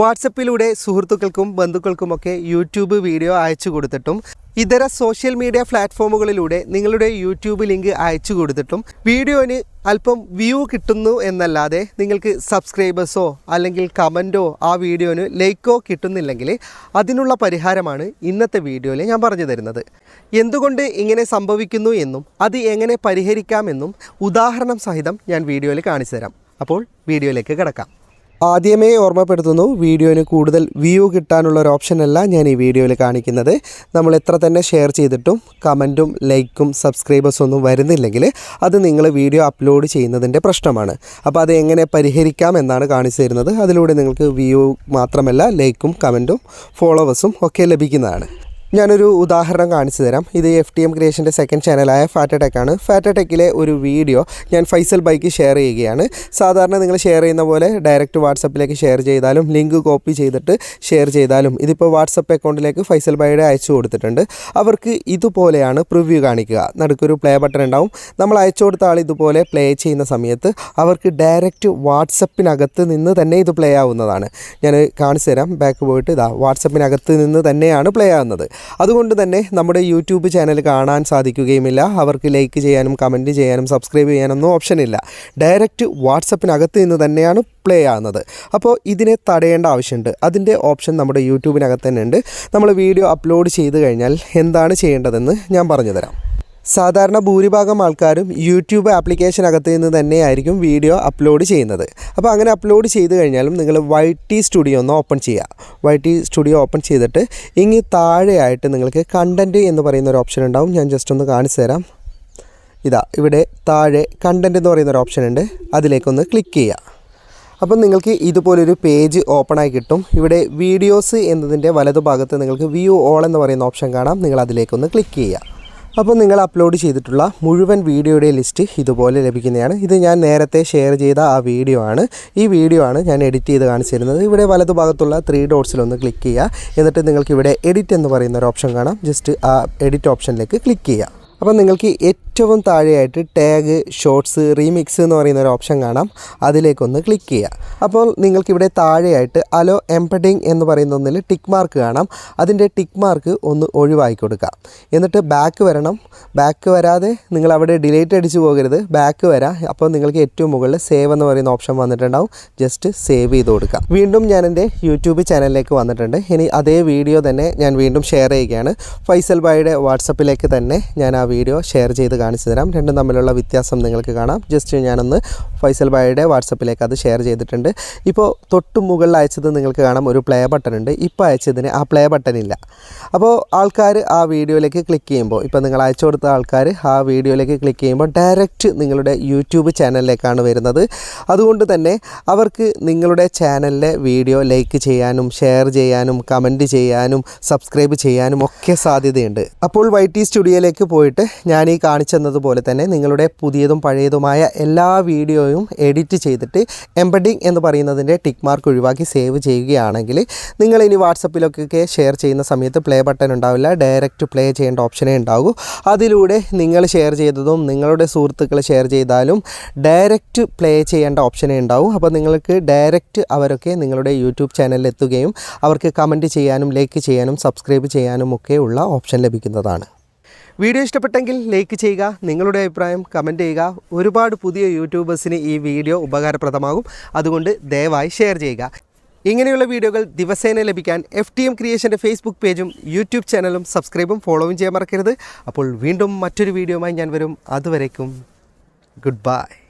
വാട്സപ്പിലൂടെ സുഹൃത്തുക്കൾക്കും ബന്ധുക്കൾക്കുമൊക്കെ YouTube video അയച്ചു കൊടുത്തിട്ടും ഇതര സോഷ്യൽ മീഡിയ പ്ലാറ്റ്ഫോമുകളിലൂടെ നിങ്ങളുടെ യൂട്യൂബ് ലിങ്ക് അയച്ചു കൊടുത്തിട്ടും വീഡിയോന് അല്പം വ്യൂ കിട്ടുന്നു എന്നല്ലാതെ നിങ്ങൾക്ക് സബ്സ്ക്രൈബേഴ്സോ അല്ലെങ്കിൽ കമന്റോ ആ വീഡിയോന് ലൈക്കോ കിട്ടുന്നില്ലെങ്കിൽ അതിനുള്ള പരിഹാരമാണ് ഇന്നത്തെ വീഡിയോയിൽ ഞാൻ പറഞ്ഞു തരുന്നത്. എന്തുകൊണ്ട് ഇങ്ങനെ സംഭവിക്കുന്നു എന്നും അത് എങ്ങനെ പരിഹരിക്കാമെന്നും ഉദാഹരണം സഹിതം ഞാൻ വീഡിയോയിൽ കാണിച്ചു തരാം. അപ്പോൾ വീഡിയോയിലേക്ക് കിടക്കാം. ആദ്യമേ ഓർമ്മപ്പെടുത്തുന്നു വീഡിയോന് കൂടുതൽ വ്യൂ കിട്ടാനുള്ള ഒരു ഓപ്ഷനല്ല ഞാൻ ഈ വീഡിയോയിൽ കാണിക്കുന്നത്. നമ്മൾ എത്ര തന്നെ ഷെയർ ചെയ്തിട്ടും കമന്റും ലൈക്കും സബ്സ്ക്രൈബേഴ്സും ഒന്നും വരുന്നില്ലെങ്കിൽ അത് നിങ്ങൾ വീഡിയോ അപ്ലോഡ് ചെയ്യുന്നതിന്റെ പ്രശ്നമാണ്. അപ്പോൾ അത് എങ്ങനെ പരിഹരിക്കാം എന്നാണ് കാണിച്ചു തരുന്നത്. അതിലൂടെ നിങ്ങൾക്ക് വ്യൂ മാത്രമല്ല ലൈക്കും കമന്റും ഫോളോവേഴ്സും ഒക്കെ ലഭിക്കുന്നതാണ്. ഞാനൊരു ഉദാഹരണം കാണിച്ചു തരാം. ഇത് എഫ് ടി എം ക്രിയേഷന്റെ സെക്കൻഡ് ചാനലായ ഫാറ്റടെക് ആണ്. ഫാറ്റടെക്കിലെ ഒരു വീഡിയോ ഞാൻ ഫൈസൽ ബൈക്ക് ഷെയർ ചെയ്യുകയാണ്. സാധാരണ നിങ്ങൾ ഷെയർ ചെയ്യുന്ന പോലെ ഡയറക്റ്റ് വാട്സപ്പിലേക്ക് ഷെയർ ചെയ്താലും ലിങ്ക് കോപ്പി ചെയ്തിട്ട് ഷെയർ ചെയ്താലും ഇതിപ്പോൾ വാട്സപ്പ് അക്കൗണ്ടിലേക്ക് ഫൈസൽ ബൈയുടെ അയച്ചു കൊടുത്തിട്ടുണ്ട്. അവർക്ക് ഇതുപോലെയാണ് പ്രിവ്യൂ കാണിക്കുക. നടുക്കൊരു പ്ലേ ബട്ടൺ ഉണ്ടാവും. നമ്മൾ അയച്ചു കൊടുത്ത ആൾ ഇതുപോലെ പ്ലേ ചെയ്യുന്ന സമയത്ത് അവർക്ക് ഡയറക്റ്റ് വാട്സപ്പിനകത്ത് നിന്ന് തന്നെ ഇത് പ്ലേ ആവുന്നതാണ്. ഞാൻ കാണിച്ചു തരാം. ബാക്ക് പോയിട്ട് ഇതാ വാട്സപ്പിനകത്ത് നിന്ന് തന്നെയാണ് പ്ലേ ആവുന്നത്. അതുകൊണ്ട് തന്നെ നമ്മുടെ യൂട്യൂബ് ചാനൽ കാണാൻ സാധിക്കുകയുമില്ല. അവർക്ക് ലൈക്ക് ചെയ്യാനും കമന്റ് ചെയ്യാനും സബ്സ്ക്രൈബ് ചെയ്യാനൊന്നും ഓപ്ഷൻ ഇല്ല. ഡയറക്റ്റ് വാട്സപ്പിനകത്ത് നിന്ന് തന്നെയാണ് പ്ലേ ആകുന്നത് അപ്പോൾ ഇതിനെ തടയേണ്ട ആവശ്യമുണ്ട്. അതിന്റെ ഓപ്ഷൻ നമ്മുടെ യൂട്യൂബിനകത്ത് തന്നെ ഉണ്ട് നമ്മൾ വീഡിയോ അപ്ലോഡ് ചെയ്ത് കഴിഞ്ഞാൽ എന്താണ് ചെയ്യേണ്ടതെന്ന് ഞാൻ പറഞ്ഞു തരാം സാധാരണ ഭൂരിഭാഗം ആൾക്കാരും യൂട്യൂബ് ആപ്ലിക്കേഷൻ ആപ്ലിക്കേഷനകത്ത് നിന്ന് തന്നെയായിരിക്കും വീഡിയോ അപ്ലോഡ് ചെയ്യുന്നത്. അപ്പോൾ അങ്ങനെ അപ്ലോഡ് ചെയ്ത് കഴിഞ്ഞാലും നിങ്ങൾ വൈ ടി സ്റ്റുഡിയോ ഒന്ന് ഓപ്പൺ ചെയ്യുക. വൈ ടി സ്റ്റുഡിയോ ഓപ്പൺ ചെയ്തിട്ട് ഇനി താഴെയായിട്ട് നിങ്ങൾക്ക് കണ്ടന്റ് എന്ന് പറയുന്ന ഒരു ഓപ്ഷൻ ഉണ്ടാവും. ഞാൻ ജസ്റ്റ് ഒന്ന് കാണിച്ചു തരാം. ഇതാ ഇവിടെ താഴെ കണ്ടന്റ് എന്ന് പറയുന്ന ഒരു ഓപ്ഷൻ ഉണ്ട്. അതിലേക്കൊന്ന് ക്ലിക്ക് ചെയ്യുക. അപ്പം നിങ്ങൾക്ക് ഇതുപോലൊരു പേജ് ഓപ്പണായി കിട്ടും. ഇവിടെ വീഡിയോസ് എന്നതിന്റെ വലതുഭാഗത്ത് നിങ്ങൾക്ക് വ്യൂ ഓൾ എന്ന് പറയുന്ന ഓപ്ഷൻ കാണാം. നിങ്ങൾ അതിലേക്കൊന്ന് ക്ലിക്ക് ചെയ്യുക. അപ്പോൾ നിങ്ങൾ അപ്ലോഡ് ചെയ്തിട്ടുള്ള മുഴുവൻ വീഡിയോയുടെ ലിസ്റ്റ് ഇതുപോലെ ലഭിക്കുന്നതാണ്. ഇത് ഞാൻ നേരത്തെ ഷെയർ ചെയ്ത ആ വീഡിയോ ആണ്. ഈ വീഡിയോ ആണ് ഞാൻ എഡിറ്റ് ചെയ്ത് കാണിച്ചു തരുന്നത് ഇവിടെ വലതുഭാഗത്തുള്ള ത്രീ ഡോട്ട്സിലൊന്ന് ക്ലിക്ക് ചെയ്യുക. എന്നിട്ട് നിങ്ങൾക്ക് ഇവിടെ എഡിറ്റ് എന്ന് പറയുന്ന ഒരു ഓപ്ഷൻ കാണാം. ജസ്റ്റ് ആ എഡിറ്റ് ഓപ്ഷനിലേക്ക് ക്ലിക്ക് ചെയ്യുക. അപ്പോൾ നിങ്ങൾക്ക് ഏറ്റവും താഴെയായിട്ട് ടാഗ് ഷോർട്സ് റീമിക്സ് എന്ന് പറയുന്ന ഒരു ഓപ്ഷൻ കാണാം. അതിലേക്കൊന്ന് ക്ലിക്ക് ചെയ്യുക. അപ്പോൾ നിങ്ങൾക്കിവിടെ താഴെയായിട്ട് അലോ എംപഡിങ് എന്ന് പറയുന്ന ഒന്നിൽ ടിക്ക് മാർക്ക് കാണാം. അതിന്റെ ടിക്ക് മാർക്ക് ഒന്ന് ഒഴിവാക്കി കൊടുക്കുക. എന്നിട്ട് ബാക്ക് വരണം. ബാക്ക് വരാതെ നിങ്ങൾ അവിടെ ഡിലേറ്റ് അടിച്ച് പോകരുത്. ബാക്ക് വരാം. അപ്പോൾ നിങ്ങൾക്ക് ഏറ്റവും മുകളിൽ സേവ് എന്ന് പറയുന്ന ഓപ്ഷൻ വന്നിട്ടുണ്ടാവും. ജസ്റ്റ് സേവ് ചെയ്ത് കൊടുക്കുക. വീണ്ടും ഞാൻ എന്റെ യൂട്യൂബ് ചാനലിലേക്ക് വന്നിട്ടുണ്ട്. ഇനി അതേ വീഡിയോ തന്നെ ഞാൻ വീണ്ടും ഷെയർ ചെയ്യുകയാണ്. ഫൈസൽ ബായുടെ വാട്സപ്പിലേക്ക് തന്നെ ഞാൻ ആ വീഡിയോ ഷെയർ ചെയ്ത് കാണിച്ചു തരാം രണ്ടും തമ്മിലുള്ള വ്യത്യാസം നിങ്ങൾക്ക് കാണാം. ജസ്റ്റ് ഞാനൊന്ന് ഫൈസൽ ബായുടെ വാട്സപ്പിലേക്ക് അത് ഷെയർ ചെയ്തിട്ടുണ്ട്. ഇപ്പോൾ തൊട്ട് മുകളിൽ അയച്ചത് നിങ്ങൾക്ക് കാണാം. ഒരു പ്ലേ ബട്ടൺ ഉണ്ട്. ഇപ്പോൾ അയച്ചതിന് ആ പ്ലേ ബട്ടൺ ഇല്ല. അപ്പോൾ ആൾക്കാർ ആ വീഡിയോയിലേക്ക് ക്ലിക്ക് ചെയ്യുമ്പോൾ ഇപ്പോൾ നിങ്ങൾ അയച്ചു കൊടുത്ത ആൾക്കാർ ആ വീഡിയോയിലേക്ക് ക്ലിക്ക് ചെയ്യുമ്പോൾ ഡയറക്റ്റ് നിങ്ങളുടെ യൂട്യൂബ് ചാനലിലേക്കാണ് വരുന്നത്. അതുകൊണ്ട് തന്നെ അവർക്ക് നിങ്ങളുടെ ചാനലിലെ വീഡിയോ ലൈക്ക് ചെയ്യാനും ഷെയർ ചെയ്യാനും കമന്റ് ചെയ്യാനും സബ്സ്ക്രൈബ് ചെയ്യാനും ഒക്കെ സാധ്യതയുണ്ട്. അപ്പോൾ വൈ ടി സ്റ്റുഡിയോയിലേക്ക് പോയിട്ട് ഞാൻ ഈ കാണിച്ചെന്നതുപോലെ തന്നെ നിങ്ങളുടെ പുതിയതും പഴയതുമായ എല്ലാ വീഡിയോയും എഡിറ്റ് ചെയ്തിട്ട് എംബഡിങ് എന്ന് പറയുന്നതിന്റെ ടിക്ക് മാർക്ക് ഒഴിവാക്കി സേവ് ചെയ്യുകയാണെങ്കിൽ നിങ്ങൾ ഇനി വാട്സപ്പിലൊക്കെ ഷെയർ ചെയ്യുന്ന സമയത്ത് പ്ലേ ബട്ടൺ ഉണ്ടാവില്ല. ഡയറക്റ്റ് പ്ലേ ചെയ്യേണ്ട ഓപ്ഷനേ ഉണ്ടാകൂ അതിലൂടെ നിങ്ങൾ ഷെയർ ചെയ്തതും നിങ്ങളുടെ സുഹൃത്തുക്കൾ ഷെയർ ചെയ്താലും ഡയറക്റ്റ് പ്ലേ ചെയ്യേണ്ട ഓപ്ഷനേ ഉണ്ടാവും. അപ്പോൾ നിങ്ങൾക്ക് ഡയറക്റ്റ് അവരൊക്കെ നിങ്ങളുടെ യൂട്യൂബ് ചാനലിൽ എത്തുകയും അവർക്ക് കമന്റ് ചെയ്യാനും ലൈക്ക് ചെയ്യാനും സബ്സ്ക്രൈബ് ചെയ്യാനും ഒക്കെ ഉള്ള ഓപ്ഷൻ ലഭിക്കുന്നതാണ്. വീഡിയോ ഇഷ്ടപ്പെട്ടെങ്കിൽ ലൈക്ക് ചെയ്യുക നിങ്ങളുടെ അഭിപ്രായം കമന്റ് ചെയ്യുക. ഒരുപാട് പുതിയ യൂട്യൂബേഴ്സിന് ഈ വീഡിയോ ഉപകാരപ്രദമാകും. അതുകൊണ്ട് ദയവായി ഷെയർ ചെയ്യുക. ഇങ്ങനെയുള്ള വീഡിയോകൾ ദിവസേന ലഭിക്കാൻ എഫ് ടി എം ക്രിയേഷന്റെ ഫേസ്ബുക്ക് പേജും യൂട്യൂബ് ചാനലും സബ്സ്ക്രൈബും ഫോളോവും ചെയ്യാൻ മറക്കരുത്. അപ്പോൾ വീണ്ടും മറ്റൊരു വീഡിയോയുമായി ഞാൻ വരും. അതുവരേക്കും ഗുഡ് ബൈ